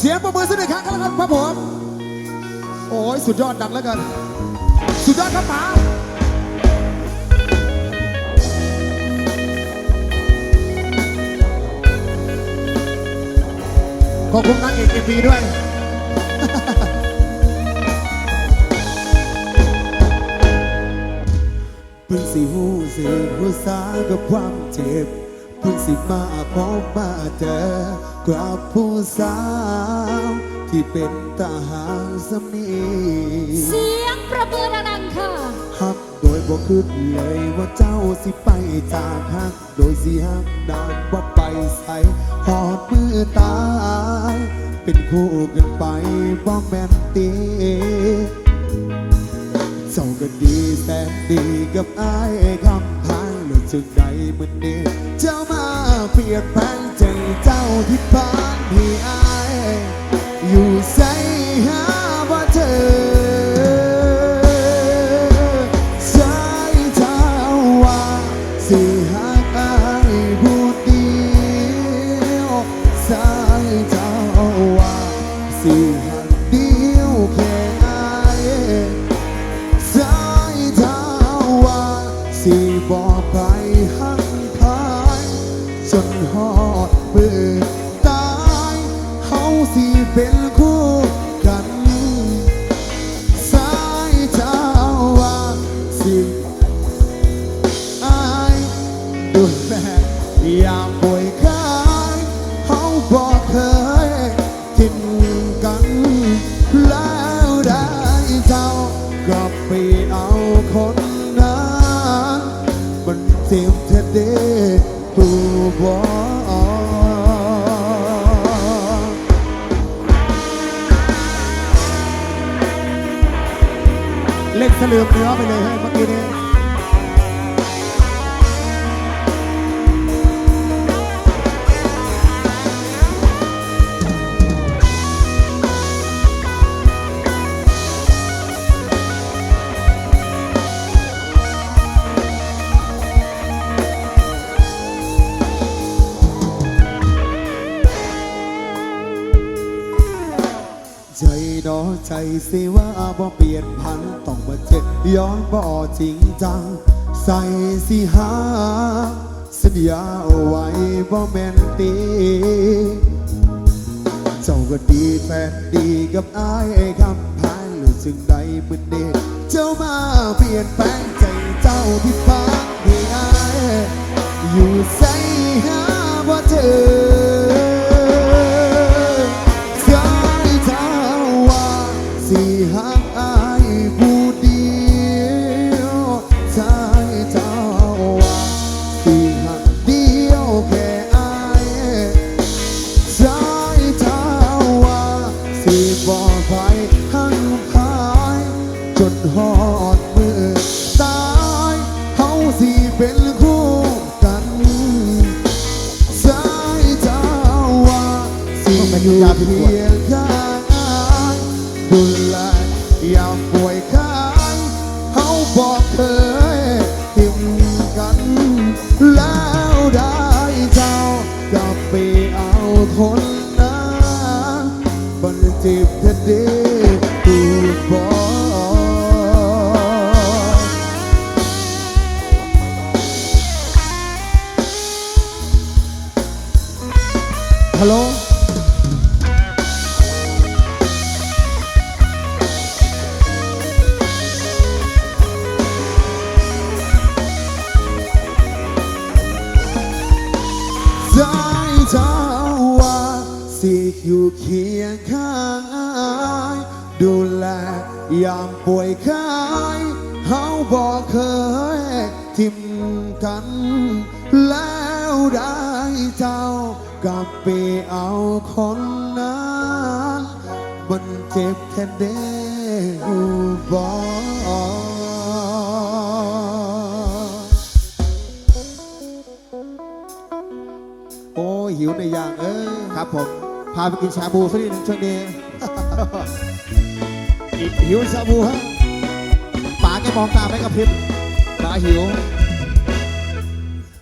เสียงประมือสักหนึ่งครั้งก็แล้วกันครับผม โอ้ยสุดยอดดังแล้วกัน สุดยอดครับป๋าขอบคุณนางเอกเอ็มบีด้วยเพิ่งสิหูสึกหัวสากับความเจ็บ เพิ่งสิมาพบมาเจอกับผู้สาว ที่เป็นทหารสมีเสียงประมือดังๆค่ะฮักโดยบ่คิดเลยว่าเจ้าสิไปจากฮัก โดยสิฮักนานว่าไปใส่หอดมือตายเป็นคู่กันไปบ่แม่นตีเจ้าก็ดีแสนดีกับอายคำ ถึงใดมันนี้เจ้ามาเปลี่ยนแปลงใจเจ้าที่บ้านที่อา นหอดมือตายเขาสิเป็นคู่กันสายเท้าว่าสิอายดูแลยามป่วยกายเขาบอกเคยทิ้งกันแล้วได้เจ้ากลับไปเอาคนนั้นมันเจ็บแท้เด้ ตัวบอกเล่นเสลือเนื้อไปเลยเฮ้ยเมื่อกี้นี้ จอใจสิว่าบ่เปลี่ยนพันต้องมาเจ็ดย้อนบ่จริงจัง ใส่สิหาสัญญาเอาไว้บ่แม่นตีเจ้าก็ดีแฟนดีกับอายคำพายหรือจึงใดมือเดเจ้ามาเปลี่ยนแปลงใจเจ้าที่ฟ้าที่อายอยู่ใส่ เป็นคู่กันสายเท้าว่าสิอยู่เพียงข้างายดูแลยามป่วยกายเขาบอกเคยทิ้งกัน แล้วได้เจ้ากลับไปเอาคนนั้นบันจิบเธอดี อยู่เคียงข้างอายดูแลยามป่วยกายเฮาบอกเคยทิมกันแล้วได้เจ้ากลับไปเอาคนนั้นมันเจ็บแค่เด้บอกโอ้หิวในอย่างเออครับผมาไปกินชาบูสักนิดหนึ่งช่วงนี้หิวชาบูฮะป๋าแกมองตาไม่กระพริบป๋าหิว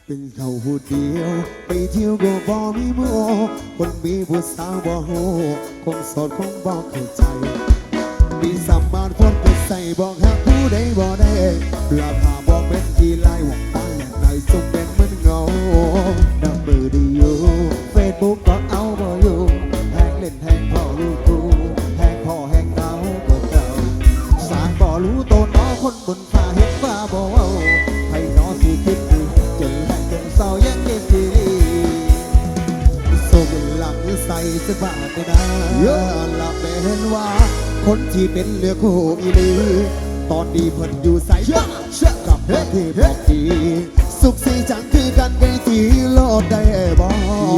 เป็นเขาผู้เดียว ไปเที่ยวก็บ่มีหมัวคนมีผู้สาวบ่โหคงสดคงบ่เข้าใจมีสามารถคนก็ใส่บอกหากผู้ใดบ่ได้ราคาบอกเป็นกี่ไล่หวังตาอย่างไรสมเป็นเหมือนเงาดับเบิลดียู่เคนฟ้าเห็นฟ้าบ่เว้าให้น้อสู่คิดดูจนแหกจนเศร้ายังเก็บดีส่งหลังใส่สบายไปนะหลับไม่เห็นว่า คนที่เป็นเรือคู่อีลีตอนนี้เพิ่นอยู่ใส่เชื่อเชือกับเพื่อนที่บอกดี สุขสีจังคือกันไปที่โลดได้บ่อ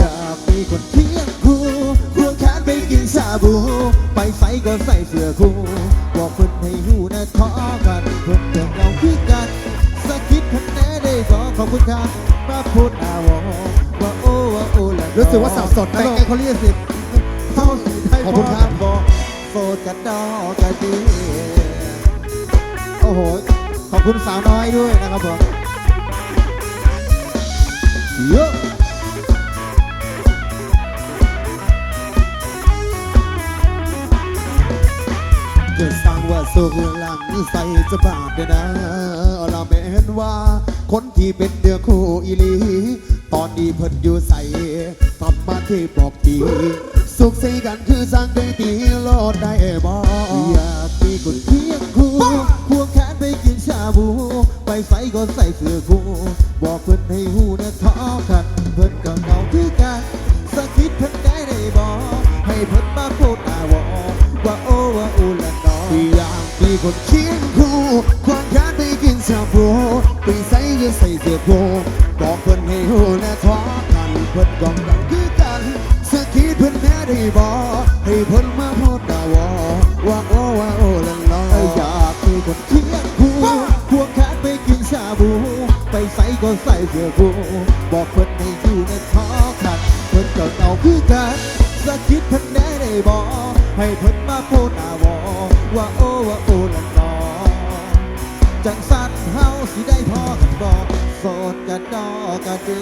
ยากมีคนเคียงคู่ ไปกินชาบู ไปไฟก็ใส่เสื้อคู่บอกเพิ่นให้หูนะท้อกันเพิ่นเดินเราคือกันสักคิดพันแน่ได้บ่ขอบคุณครับมาพูดอาวอว่าโอ้ว่าโอ้ละรู้สึกว่าสับสนนะแต่งไงเขาเรียกสิเท่าสีไทยขอบคุณครับบอกโสดกันดอกกันดีโอ้โห ขอบคุณสาวน้อยด้วยนะครับผมเยอะ จะสร้างว่าสุขหลังใส่จะบาดเลยนะเราไม่นว่า คนที่เป็นเดือคู่อีลี ตอนนี้เพิ่นอยู่ใส่ทำมาที่บอกดีสุขใส่กันคือสร้างได้ดีโลดได้บ่อยากมีคนเคียงคู่ควงแขนไปกินชาบู ไปไฟก็ใส่เสื้อคู่บอกเพิ่นให้หูนะท้อกันเพิ่นก็เงาคือกันสักคิดเพิ่นได้ได้บ่ให้เพิ่นมาพูดอาวอ คนเคียงคู่ควางแขนไปกินชาบูไปใส่ก็ใส่เสื้อคู่บอกเพิ่นให้หูนะท้อกันเพิ่นก็เหงาคือกันสักคิดเพิ่นได้ได้บ่ให้เพิ่นมาพูดอาวอว่าโอว่าโอ้ละน้ออยากมีคนเคียงคู่ควงแขนไปกินชาบูไปใส่ก็ใส่เสื้อคู่บอกเพิ่นให้อยู่ในท้อขัดเพิ่นก็เหงาคือกันสักคิดเพิ่นได้ได้บ่ให้เพิ่นมาพูดอาวอว่าโอว่าโอ จังสันเฮาสิได้พอกันบอกโสดกันดอกกันเด้